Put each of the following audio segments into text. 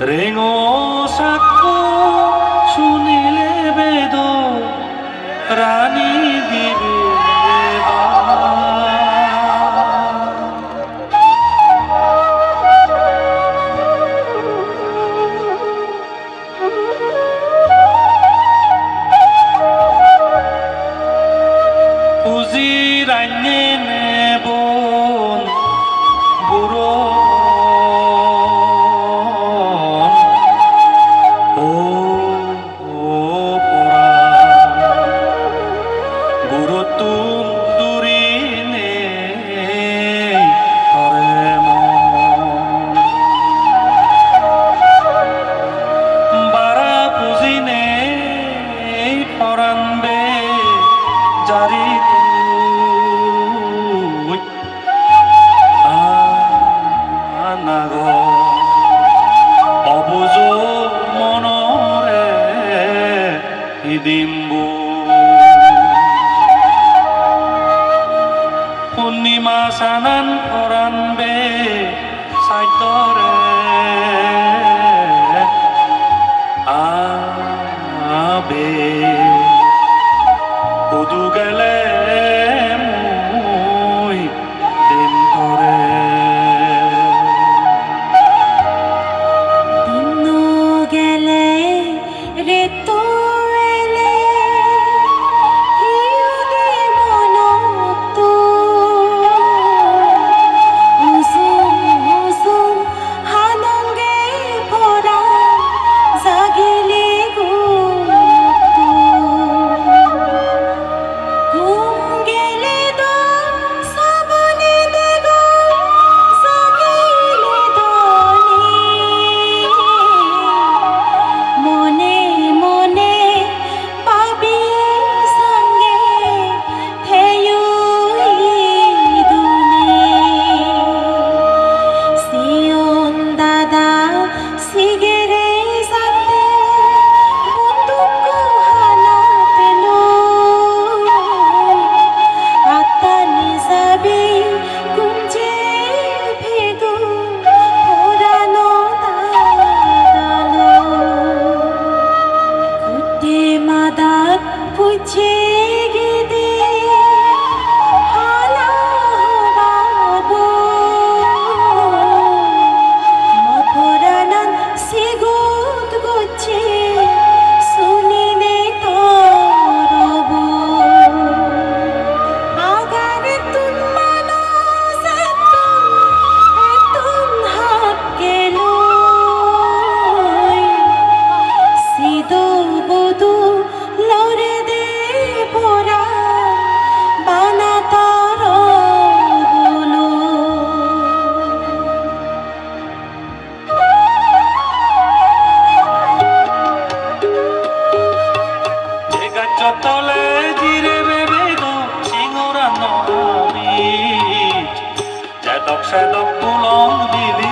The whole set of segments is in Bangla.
রেঙো সাক্ষ্য শুনিলে বেদ রানী 山东鼓浪屿的。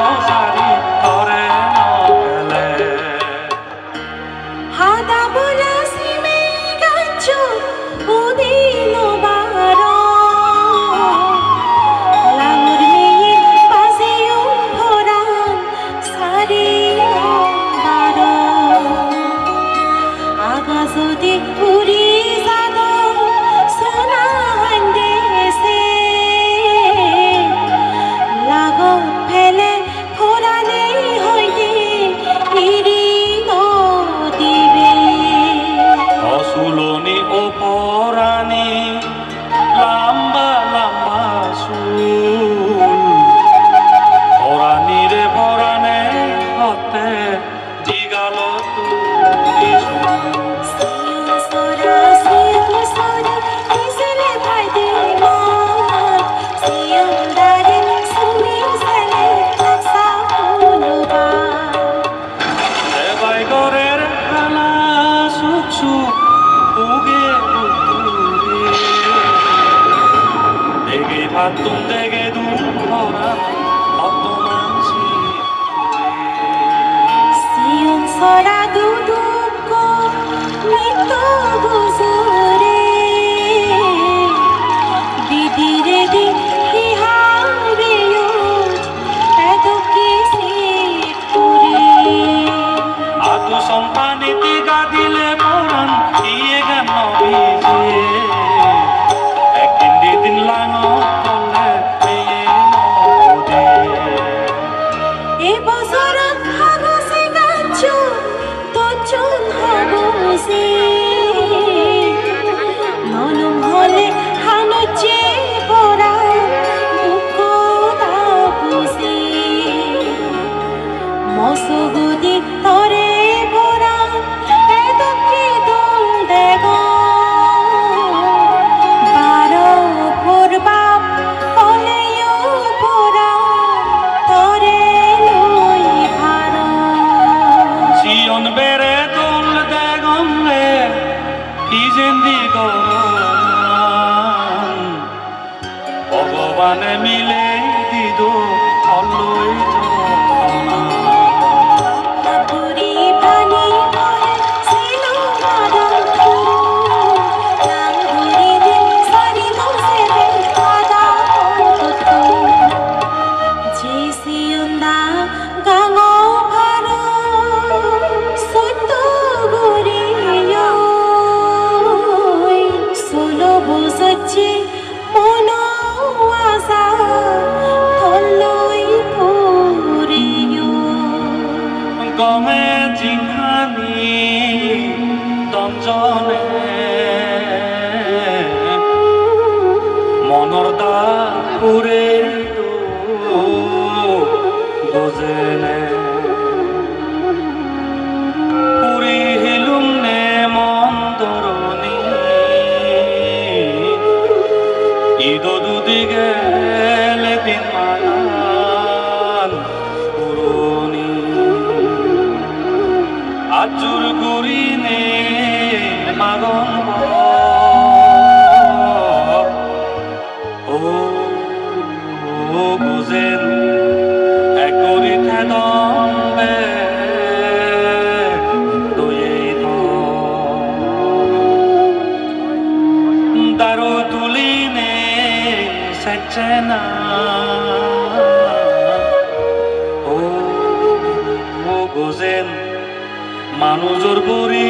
Oh a. 밭동대게도 보라 어떠한 시온 소라도 돋고 밑도 구슬에 디디레디 히하리옷 애도끼 시뿌리 아도 선파니띠 Abdul Gu. নজর পড়ি